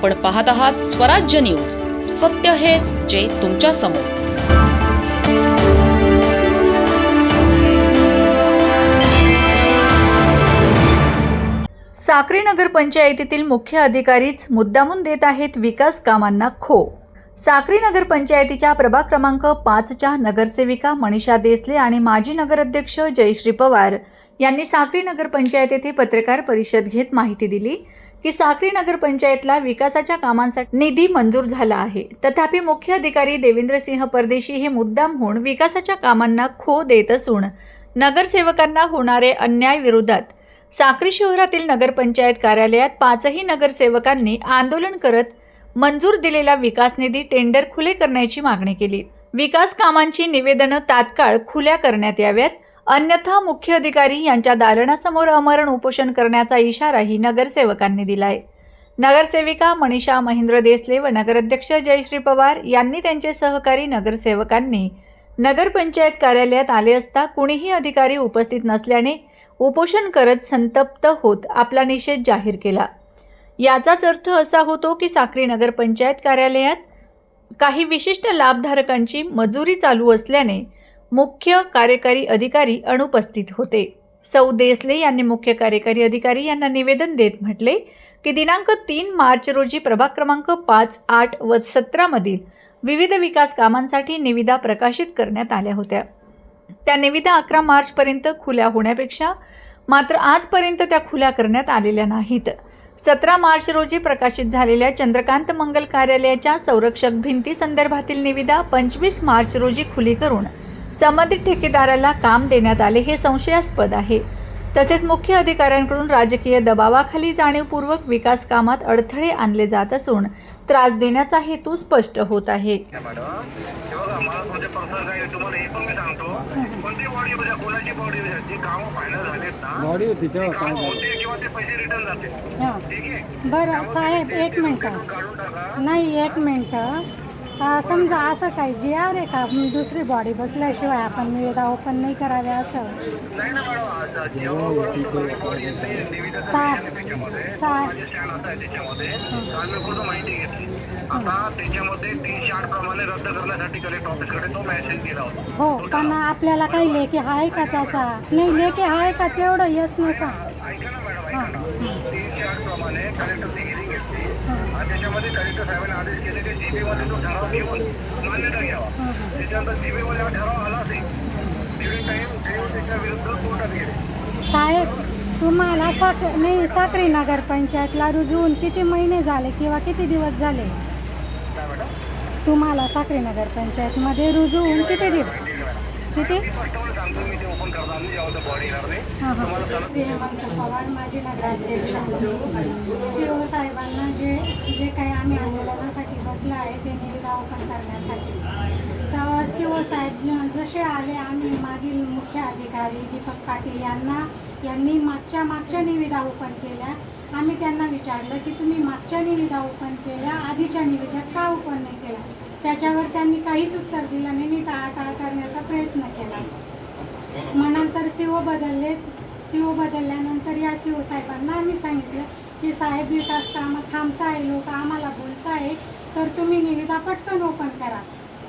आपण पाहत आहात स्वराज्य न्यूज. सत्य हेच जे तुमच्यासमोर. साक्री नगर पंचायतीतील मुख्य अधिकारीच मुद्दामून देत आहेत विकास कामांना खो. साक्री नगर पंचायतीच्या प्रभाग क्रमांक पाचच्या नगरसेविका मनीषा देसले आणि माजी नगराध्यक्ष जयश्री पवार यांनी साक्री नगर पंचायत येथे पत्रकार परिषद घेत माहिती दिली. की साक्री नगर पंचायतला विकासाच्या कामांसाठी निधी मंजूर झाला आहे. तथापि मुख्य अधिकारी देवेंद्रसिंह परदेशी हे मुद्दाम होऊन विकासाच्या कामांना खो देत असून नगरसेवकांना होणारे अन्याय विरोधात साक्री शहरातील नगरपंचायत कार्यालयात पाचही नगरसेवकांनी आंदोलन करत मंजूर दिलेला विकास निधी टेंडर खुले करण्याची मागणी केली. विकास कामांची निवेदनं तात्काळ खुल्या करण्यात याव्यात. अन्यथा मुख्य अधिकारी यांच्या दालनासमोर अमरण उपोषण करण्याचा इशाराही नगरसेवकांनी दिलाय. नगरसेविका मनीषा महेंद्र देसले व नगराध्यक्ष जयश्री पवार यांनी त्यांचे सहकारी नगरसेवकांनी नगरपंचायत कार्यालयात आले असता कुणीही अधिकारी उपस्थित नसल्याने उपोषण करत संतप्त होत आपला निषेध जाहीर केला. याचाच अर्थ असा होतो की साक्री नगरपंचायत कार्यालयात काही विशिष्ट लाभधारकांची मजुरी चालू असल्याने मुख्य कार्यकारी अधिकारी अनुपस्थित होते. सौ देसले यांनी मुख्य कार्यकारी अधिकारी यांना निवेदन देत म्हटले की दिनांक तीन मार्च रोजी प्रभाग क्रमांक पाच आठ व सतरामधील विविध विकास कामांसाठी निविदा प्रकाशित करण्यात आल्या होत्या. त्या निविदा अकरा मार्चपर्यंत खुल्या होण्यापेक्षा मात्र आजपर्यंत त्या खुल्या करण्यात आलेल्या नाहीत. सतरा मार्च रोजी प्रकाशित झालेल्या चंद्रकांत मंगल कार्यालयाच्या संरक्षक भिंती संदर्भातील निविदा पंचवीस मार्च रोजी खुली करून संबंधित ठेकेदाराला काम देण्यात आले हे संशयास्पद आहे. तसेच मुख्य अधिकाऱ्यांकडून राजकीय दबावाखाली जाणीवपूर्वक विकास कामात अडथळे आणले जात असून त्रास देण्याचा हेतू स्पष्ट होत आहे. बरं साहेब एक मिनटं. नाही एक मिनटं. समजा असं काही जी आर आहे का? दुसरी बॉडी बसल्याशिवाय आपण निविदा ओपन नाही करावे असं? ना हो पण आपल्याला काही लेखी आहे का त्याचा? नाही लेखी आहे का तेवढं यस नसा त्याच्यामध्ये कलेक्टर साहेबांनी आदेश केले की जीबी मध्ये तो ठराव घेऊन मान्यता घ्यावा. त्याच्यानंतर जीबी मध्ये हा ठराव आला असेल लिव्हिंग टाईम देव त्याच्या विरुद्ध कोर्टात गेले. साहेब तुम्हाला साक नाही साक्री नगर पंचायतला रुजवून किती महिने झाले किंवा किती दिवस झाले? तुम्हाला साक्री नगर पंचायतमध्ये रुजवून किती दिवस? किती कस्टमर सांगतो मी ते ओपन करतो आम्ही जेव्हा तो बॉडी येणार नाही. तुम्हाला सांगतो. श्री हेमंत पवार माजी नगराध्यक्ष. सी ओ साहेबांना जे जे काही आम्ही आंदोलनासाठी बसलो आहे ते निविदा ओपन करण्यासाठी. तर सी ओ साहेब जसे आले आम्ही मागील मुख्य अधिकारी दीपक पाटील यांना यांनी मागच्या मागच्या निविदा ओपन केल्या. आम्ही त्यांना विचारलं की तुम्ही मागच्या निविदा ओपन केल्या? आधीच्या निविदा का ओपन नाही केल्या? त्याच्यावर त्यांनी काहीच उत्तर दिलं नाही आणि टाळाटाळ करण्याचा प्रयत्न केला. मग नंतर सी ओ बदलले. सी ओ बदलल्यानंतर या सी ओ साहेबांना आम्ही सांगितलं की साहेब विकास कामं थांबताय लोक आम्हाला बोलताय तर तुम्ही निविदा पटकन ओपन करा.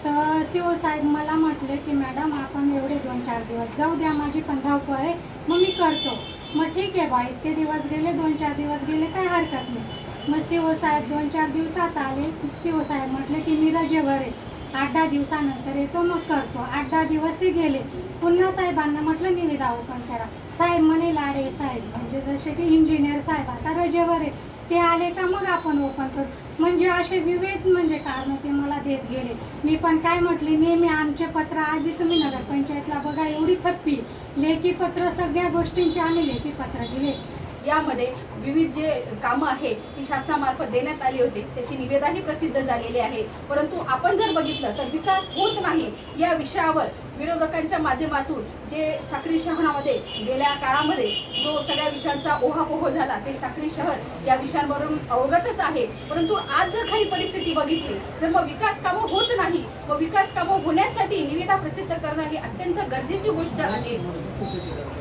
तर सी ओ साहेब मला म्हटले की मॅडम आपण एवढे दोन चार दिवस जाऊ द्या माझी पण धावपळ आहे मग मी करतो. मग ठीक आहे बा इतके दिवस गेले दोन चार दिवस गेले काय हरकत नाही. मग शिवसाहेब साहेब दोन चार दिवसात आले. शिवसाहेब ओ साहेब म्हटले की मी रजेवर आहे. आठ दहा दिवसानंतर येतो मग करतो. आठ दहा दिवसही गेले. पुन्हा साहेबांना म्हटलं निविदा ओपन करा. साहेब म्हणे लाडे साहेब म्हणजे जसे की इंजिनियर साहेब आता रजेवर आहे. ते आले का मग आपण ओपन करू? म्हणजे असे विविध म्हणजे कारण ते मला देत गेले. मी पण काय म्हटले नेहमी आमचे पत्र आजही तुम्ही नगरपंचायतला बघा एवढी थप्पी. लेखी पत्र सगळ्या गोष्टींचे आम्ही लेखी पत्र दिले. यामध्ये विविध जे कामं आहे ती शासनामार्फत देण्यात आली होती. त्याची निवेदाही प्रसिद्ध झालेली आहे. परंतु आपण जर बघितलं तर विकास होत नाही. या विषयावर विरोधकांच्या माध्यमातून जे साक्री शहरामध्ये गेल्या काळामध्ये जो सगळ्या विषयांचा ओहापोह झाला ते साक्री शहर या विषयांवरून अवगतच आहे. परंतु आज जर खरी परिस्थिती बघितली तर मग विकास कामं होत नाही व विकास कामं होण्यासाठी निविदा प्रसिद्ध करणं ही अत्यंत गरजेची गोष्ट आहे.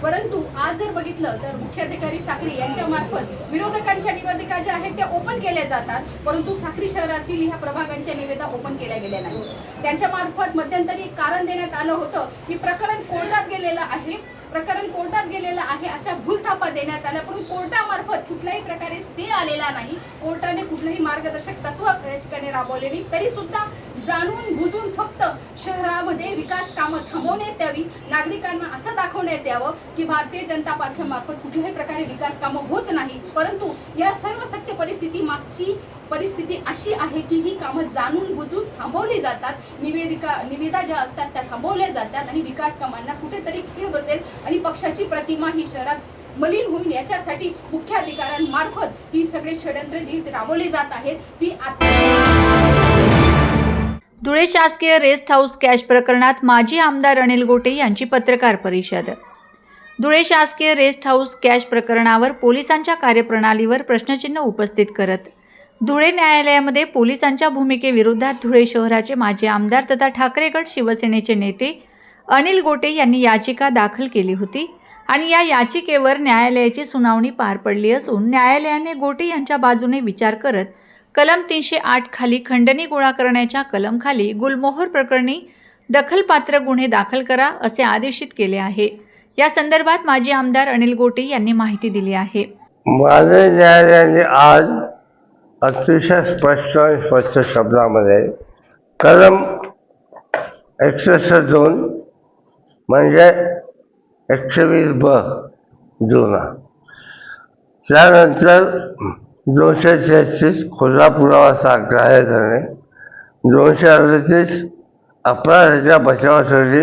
परंतु आज जर बघितलं तर मुख्याधिकारी साखरी यांच्या मार्फत विरोधकांच्या निवेदिका ज्या आहेत त्या ओपन केल्या जातात. परंतु साखरी शहरातील ह्या प्रभागांच्या निवेदा ओपन केल्या गेल्या नाही त्यांच्या मार्फत मध्यंतरी एक कारण देण्यात आलं होतं की प्रकरण कोर्टात गेलेलं आहे. प्रकरण कोर्टात गेलेलं आहे अशा भूलथापा देण्यात आल्या. परंतु कोर्टामार्फत कुठल्याही प्रकारे स्टे आलेला नाही. कोर्टाने कुठलंही मार्गदर्शक तत्व राबवलेली तरी सुद्धा जाणून बुजून फक्त शहरामध्ये विकास कामं थांबवण्यात यावी नागरिकांना असं दाखवण्यात यावं की भारतीय जनता पार्टीमार्फत कुठल्याही प्रकारे विकास कामं होत नाही. परंतु या सर्व सत्य परिस्थिती मागची परिस्थिती अशी आहे की ही कामं जाणून बुजून थांबवली जातात. निवेदिका निविदा ज्या असतात त्या थांबवल्या जातात आणि विकास कामांना कुठेतरी खीळ बसेल आणि पक्षाची प्रतिमा ही शहरात मलिन होईल याच्यासाठी मुख्याधिकाऱ्यांमार्फत ही सगळे षडयंत्र जी राबवली जात आहेत ती आता धुळे शासकीय रेस्ट हाऊस कॅश प्रकरणात माजी आमदार अनिल गोटे यांची पत्रकार परिषद. धुळे शासकीय रेस्ट हाऊस कॅश प्रकरणावर पोलिसांच्या कार्यप्रणालीवर प्रश्नचिन्ह उपस्थित करत धुळे न्यायालयामध्ये पोलिसांच्या भूमिकेविरोधात धुळे शहराचे माजी आमदार तथा ठाकरेगड शिवसेनेचे नेते अनिल गोटे यांनी याचिका दाखल केली होती आणि या याचिकेवर न्यायालयाची सुनावणी पार पडली असून न्यायालयाने गोटे यांच्या बाजूने विचार करत कलम तीनशे आठ खाली खंडणी गोळा करण्याच्या कलमखाली गुलमोहर प्रकरणी दखलपात्र गुन्हे दाखल करा असे आदेशित केले आहे. या संदर्भात माजी आमदार अनिल गोटे यांनी माहिती दिली आहे. न्यायालयाने आज अतिशय स्पष्ट आणि स्पष्ट शब्दामध्ये कलम एकसष्ट दोन म्हणजे एकशे वीस ब जुना त्यानंतर दोनशे छत्तीस खुला पुरावा ग्राह्य धरणे दोनशे अडतीस अपराधाच्या बचावासाठी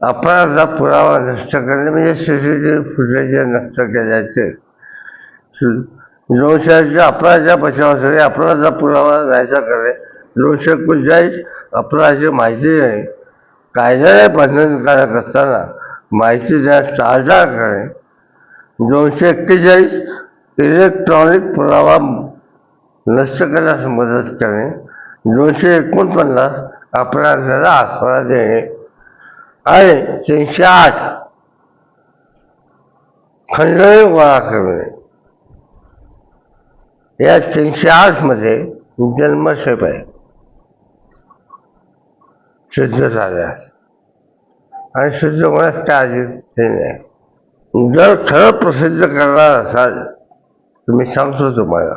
अपराधाचा पुरावा नष्ट करणे म्हणजे C C T V footage नष्ट केल्याचे. दोनशे अपराधाच्या बचावासाठी अपराधाचा पुरावा नाहीसा करणे. दोनशे एकोणचाळीस अपराधाची माहिती देणे कायद्याने बंधनकारक असताना माहिती देण्यास टाळटाळ करणे. दोनशे एक्केचाळीस इलेक्ट्रॉनिक पुरावा नष्ट करण्यास मदत करणे दोनशे एकोणपन्नास अपराधाला आसरा देणे. आणि तीनशे आठ खंडणी गोळा करणे. या तीनशे आठमध्ये जन्मशेप आहे. सिद्ध झाल्यास. आणि शुद्ध होण्यास काय आधी हे नाही जर खरं प्रसिद्ध करणार असाल मी सांगतो तुम्हाला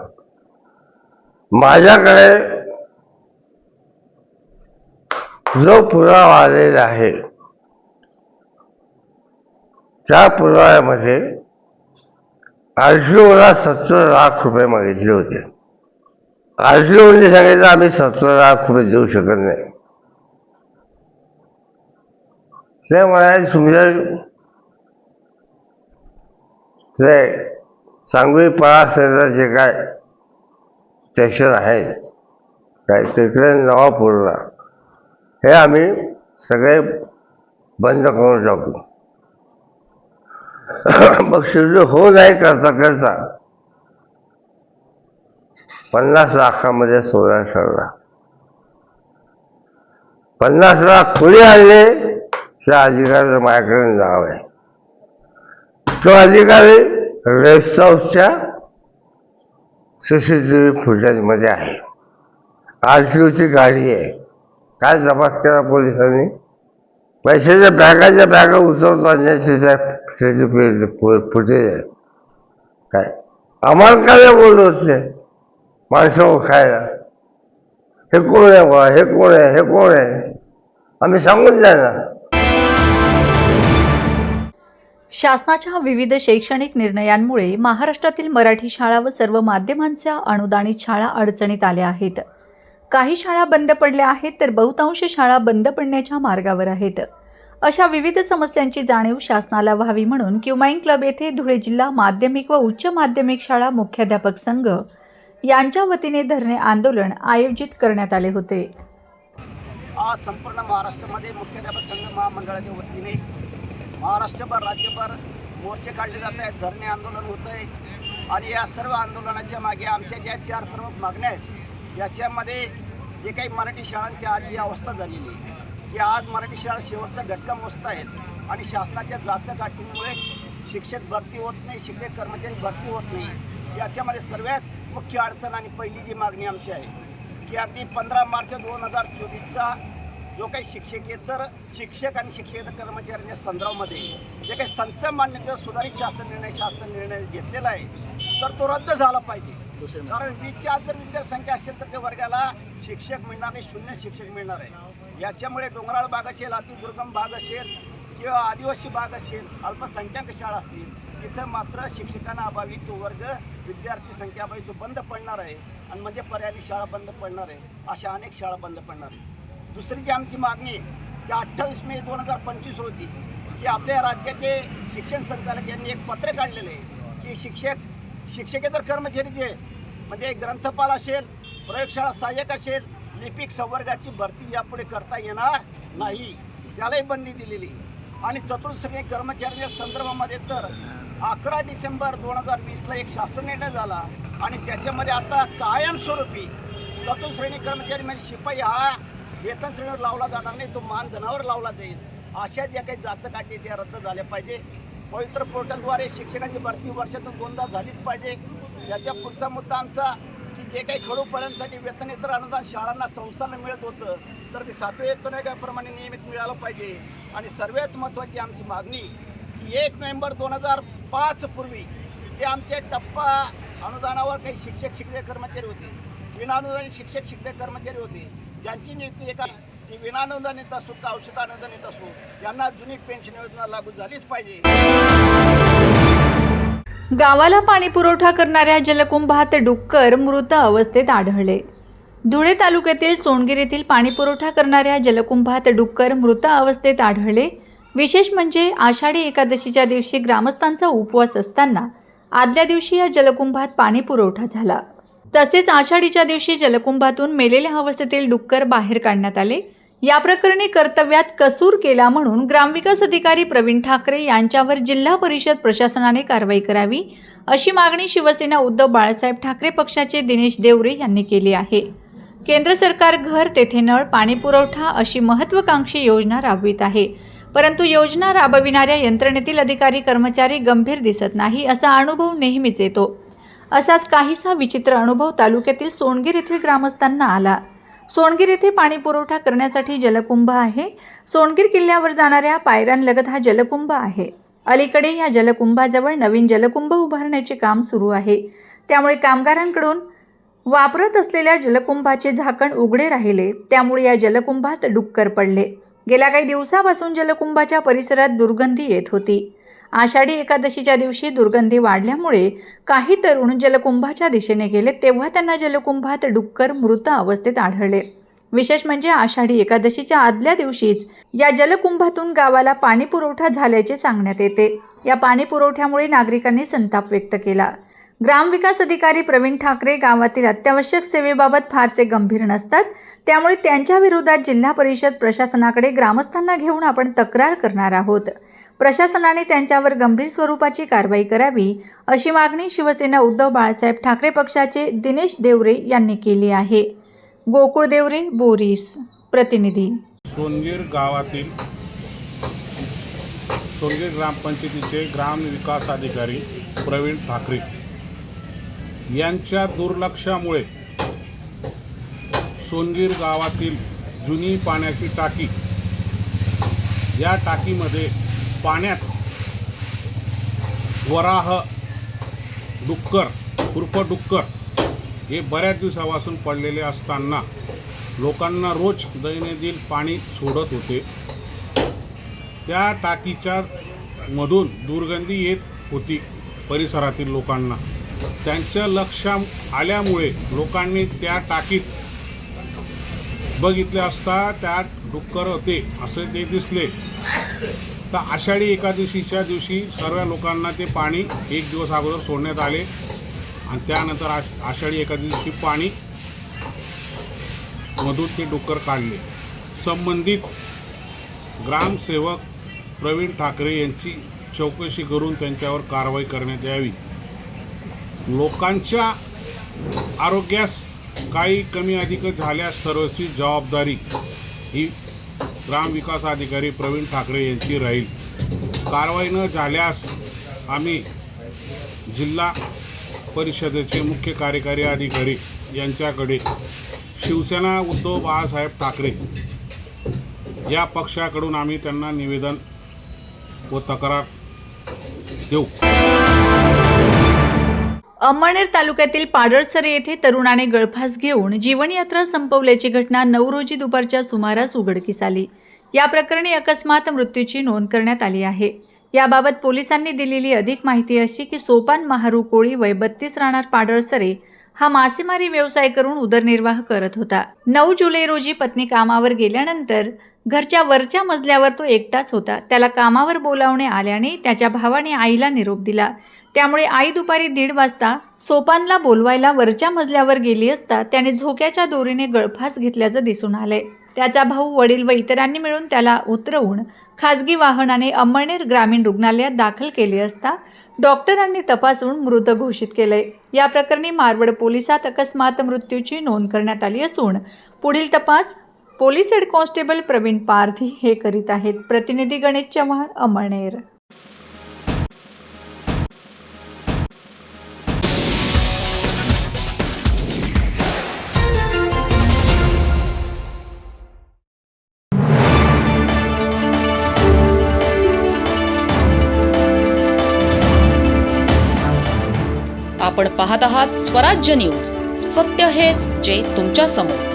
माझ्याकडे जो पुरावा आलेला आहे त्या पुराव्यामध्ये आरटीओला सत्तर लाख रुपये मागितले होते. आरटीओने सांगितलं आम्ही सत्तर लाख रुपये देऊ शकत नाही. ते म्हणाले तुमच्या ते सांगवी पळा जे काय? स्टेशन आहेत काय? तिकडे नवापूरला हे आम्ही सगळे बंद करून टाकू. मग शिर्डी हो नाही करता करता पन्नास लाखामध्ये सोळा ठरला. पन्नास लाख पुढे आले त्या अधिकाऱ्याचं माझ्याकडे नाव आहे तो अधिकारी रेस्ट हाऊसच्या सी सी टी व्ही फुटेजमध्ये आहे. आर टी ओची गाडी आहे. काय तपास केला पोलिसांनी? पैशाच्या बॅगाच्या बॅगा उचलतो आणण्याची त्या फुटेज आहे. काय? आम्हाला काय बोललो होते माणसं खायला हे कोण आहे बा हे कोण आहे? हे कोण आहे? आम्ही सांगून द्या ना शासनाच्या विविध शैक्षणिक निर्णयांमुळे महाराष्ट्रातील मराठी शाळा व सर्व माध्यमांच्या अनुदानित शाळा अडचणीत आल्या आहेत. काही शाळा बंद पडल्या आहेत तर बहुतांश शाळा बंद पडण्याच्या मार्गावर आहेत. अशा विविध समस्यांची जाणीव शासनाला व्हावी म्हणून क्युमाईन क्लब येथे धुळे जिल्हा माध्यमिक व उच्च माध्यमिक शाळा मुख्याध्यापक संघ यांच्या वतीने धरणे आंदोलन आयोजित करण्यात आले होते. आज संपूर्ण महाराष्ट्रामध्ये मुख्याध्यापक संघ महामंडळाच्या वतीने महाराष्ट्रभर राज्यभर मोर्चे काढले जात आहेत. धरणे आंदोलन होत आहे आणि या सर्व आंदोलनाच्या मागे आमच्या ज्या चार प्रमुख मागण्या आहेत याच्यामध्ये जे काही मराठी शाळांची आज जी अवस्था झालेली आहे की आज मराठी शाळा शेवटचा घटका मोजत आहेत. आणि शासनाच्या जाचक अटींमुळे शिक्षक भरती होत नाही शिक्षक कर्मचारी भरती होत नाही. याच्यामध्ये सर्वात मुख्य अडचण आणि पहिली जी मागणी आमची आहे की अगदी पंधरा मार्च दोन हजार चोवीसचा जो काही शिक्षकेतर शिक्षक आणि शिक्षक कर्मचाऱ्यांच्या संदर्भामध्ये जे काही संच मान्यता सुधारित शासन निर्णय शासन निर्णय घेतलेला आहे तर तो रद्द झाला पाहिजे. कारण वीसच्या आत जर विद्यार्थ्यांची असेल तर त्या वर्गाला शिक्षक मिळणार नाही शून्य शिक्षक मिळणार आहे. याच्यामुळे डोंगराळ भाग असेल अतिदुर्गम भाग असेल किंवा आदिवासी भाग असेल अल्पसंख्याक शाळा असतील तिथं मात्र शिक्षकांना अभावी तो वर्ग विद्यार्थी संख्या अभावी तो बंद पडणार आहे. आणि म्हणजे पर्यायी शाळा बंद पडणार आहे अशा अनेक शाळा बंद पडणार आहे दुसरी जी आमची मागणी की अठ्ठावीस मे दोन हजार पंचवीस रोजी की आपल्या राज्याचे शिक्षण संचालक यांनी एक पत्र काढलेलं आहे की शिक्षक शिक्षकेतर कर्मचारी जे म्हणजे ग्रंथपाल असेल प्रयोगशाळा सहाय्यक असेल लिपिक संवर्गाची भरती यापुढे करता येणार नाही त्यालाही बंदी दिलेली आणि चतुर्श्रेणी कर्मचाऱ्यांच्या संदर्भामध्ये तर अकरा डिसेंबर दोन हजार वीसला एक शासन निर्णय झाला आणि त्याच्यामध्ये आता कायमस्वरूपी चतुर्श्रेणी कर्मचारी म्हणजे शिपाई हा वेतन श्रेणीवर लावला जाणार नाही तो मान धनावर लावला जाईल. अशा ज्या काही जाचं त्या रद्द झाल्या पाहिजे. पवित्र पोर्टलद्वारे शिक्षकांची भरती वर्षातून दोनदा झालीच पाहिजे. याच्या पुढचा मुद्दा आमचा की जे काही खडूपर्यंतसाठी वेतन इतर अनुदान शाळांना संस्थांना मिळत होतं तर ते सातवे वेतन आयोगाप्रमाणे नियमित मिळालं पाहिजे. आणि सर्वात महत्त्वाची आमची मागणी की एक नोव्हेंबर दोन हजार पाच पूर्वी जे आमचे टप्पा अनुदानावर काही शिक्षक शिक्षक कर्मचारी होते विनानुदानित शिक्षक शिक्षक कर्मचारी होते ज्यांची नियुक्ती एका विनानुदानित असो का औषध असो यांना जुनी पेन्शन योजना लागू झालीच पाहिजे. गावाला पाणी पुरवठा करणाऱ्या जलकुंभात डुक्कर मृत अवस्थेत आढळले. धुळे तालुक्यातील सोनगीर येथील पाणी पुरवठा करणाऱ्या जलकुंभात डुक्कर मृत अवस्थेत आढळले. विशेष म्हणजे आषाढी एकादशीच्या दिवशी ग्रामस्थांचा उपवास असताना आदल्या दिवशी या जलकुंभात पाणी पुरवठा झाला. तसेच आषाढीच्या दिवशी जलकुंभातून मेलेल्या अवस्थेतील डुक्कर बाहेर काढण्यात आले. या प्रकरणी कर्तव्यात कसूर केला म्हणून ग्रामविकास अधिकारी प्रवीण ठाकरे यांच्यावर जिल्हा परिषद प्रशासनाने कारवाई करावी अशी मागणी शिवसेना उद्धव बाळासाहेब ठाकरे पक्षाचे दिनेश देवरे यांनी केली आहे. केंद्र सरकार घर तेथे नळ पाणी पुरवठा अशी महत्त्वाकांक्षी योजना राबवित आहे. परंतु योजना राबविणाऱ्या यंत्रणेतील अधिकारी कर्मचारी गंभीर दिसत नाही असा अनुभव नेहमीच येतो. असाच काहीसा विचित्र अनुभव तालुक्यातील सोनगीर येथील ग्रामस्थांना आला. सोनगीर येथे पाणी पुरवठा करण्यासाठी जलकुंभ आहे. सोनगीर किल्ल्यावर जाणाऱ्या पायऱ्यांलगत हा जलकुंभ आहे. अलीकडे या जलकुंभाजवळ नवीन जलकुंभ उभारण्याचे काम सुरू आहे. त्यामुळे कामगारांकडून वापरत असलेल्या जलकुंभाचे झाकण उघडे राहिले. त्यामुळे या जलकुंभात डुक्कर पडले. गेल्या काही दिवसापासून जलकुंभाच्या परिसरात दुर्गंधी येत होती. आषाढी एकादशीच्या दिवशी दुर्गंधी वाढल्यामुळे काही तरुण जलकुंभाच्या दिशेने गेले तेव्हा त्यांना जलकुंभात डुक्कर मृत अवस्थेत आढळले. विशेष म्हणजे आषाढी एकादशीच्या आदल्या दिवशीच या जलकुंभातून गावाला पाणी पुरवठा झाल्याचे सांगण्यात येते. या पाणी पुरवठ्यामुळे नागरिकांनी संताप व्यक्त केला. ग्रामविकास अधिकारी प्रवीण ठाकरे गावातील अत्यावश्यक सेवेबाबत फारसे गंभीर नसतात त्यामुळे त्यांच्या विरोधात जिल्हा परिषद प्रशासनाकडे ग्रामस्थांना घेऊन आपण तक्रार करणार आहोत. प्रशासनाने त्यांच्यावर गंभीर स्वरूपाची कारवाई करावी अशी मागणी शिवसेना उद्धव बाळासाहेब ठाकरे पक्षाचे दिनेश देवरे यांनी केली आहे. गोकुळ देवरे बोरीस प्रतिनिधी. सोनगीर गावातील सोनगीर ग्रामपंचायतीचे ग्राम विकास अधिकारी प्रवीण ठाकरे यांच्या दुर्लक्षामुळे सोनगीर गावातील जुनी पाण्याची टाकी या टाकीमध्ये पाण्यात वराह डुक्कर उर्फ डुक्कर हे बऱ्याच दिवसापासून पडलेले असताना लोकांना रोज दैनंदिन पाणी सोडत होते. त्या टाकीच्या मधून दुर्गंधी येत होती परिसरातील लोकांना. त्यांच्या लक्ष आल्यामुळे लोकांनी त्या टाकीत बघितले असता त्यात डुक्कर होते असे ते दिसले. तर आषाढी एकादशीच्या दिवशी सर्व लोकांना ते पाणी एक दिवस अगोदर सोडण्यात आले. आणि त्यानंतर आष आषाढी एकादशी पाणी मधून ते डुक्कर काढले. संबंधित ग्रामसेवक प्रवीण ठाकरे यांची चौकशी करून त्यांच्यावर कारवाई करण्यात यावी. लोकांच्या आरोग्यास काही कमी अधिक झाल्यास सर्वस्वी जबाबदारी ही ग्रामविकास अधिकारी प्रवीण ठाकरे यांची राहील. कारवाई न झाल्यास आम्ही जिल्हा परिषदेचे मुख्य कार्यकारी अधिकारी यांच्याकडे शिवसेना उद्धव बाळासाहेब ठाकरे या पक्षाकडून आम्ही त्यांना निवेदन व तक्रार देऊ. अमळनेर तालुक्यातील पाडळसरे येथे तरुणाने गळफास घेऊन जीवनयात्रा संपवल्याची घटना नऊ रोजी दुपारच्या सुमारास उघडकीस आली. या प्रकरणी अकस्मात मृत्यूची नोंद करण्यात आली आहे. याबाबत पोलिसांनी दिलेली अधिक माहिती अशी की सोपान महारू कोळी वय बत्तीस राहणार पाडळसरे हा मासेमारी व्यवसाय करून उदरनिर्वाह करत होता. नऊ जुलै रोजी पत्नी कामावर गेल्यानंतर घरच्या वरच्या मजल्यावर तो एकटाच होता. त्याला कामावर बोलावणे आल्याने त्याच्या भावाने आईला निरोप दिला. त्यामुळे आई दुपारी दीड वाजता सोपानला बोलवायला वरच्या मजल्यावर गेली असता त्याने झोक्याच्या दोरीने गळफास घेतल्याचं दिसून आलंय. त्याचा भाऊ वडील व इतरांनी मिळून त्याला उतरवून खाजगी वाहनाने अंमळनेर ग्रामीण रुग्णालयात दाखल केले असता डॉक्टरांनी तपासून मृत घोषित केलंय. या प्रकरणी मारवड पोलिसात अकस्मात मृत्यूची नोंद करण्यात आली असून पुढील तपास police head constable Praveen Pardhi हे करीत आहेत. प्रतिनिधी गणेश चव्हाण अमळनेर. आपण पाहत आहात स्वराज्य न्यूज. सत्य हेच जे तुमच्यासमोर.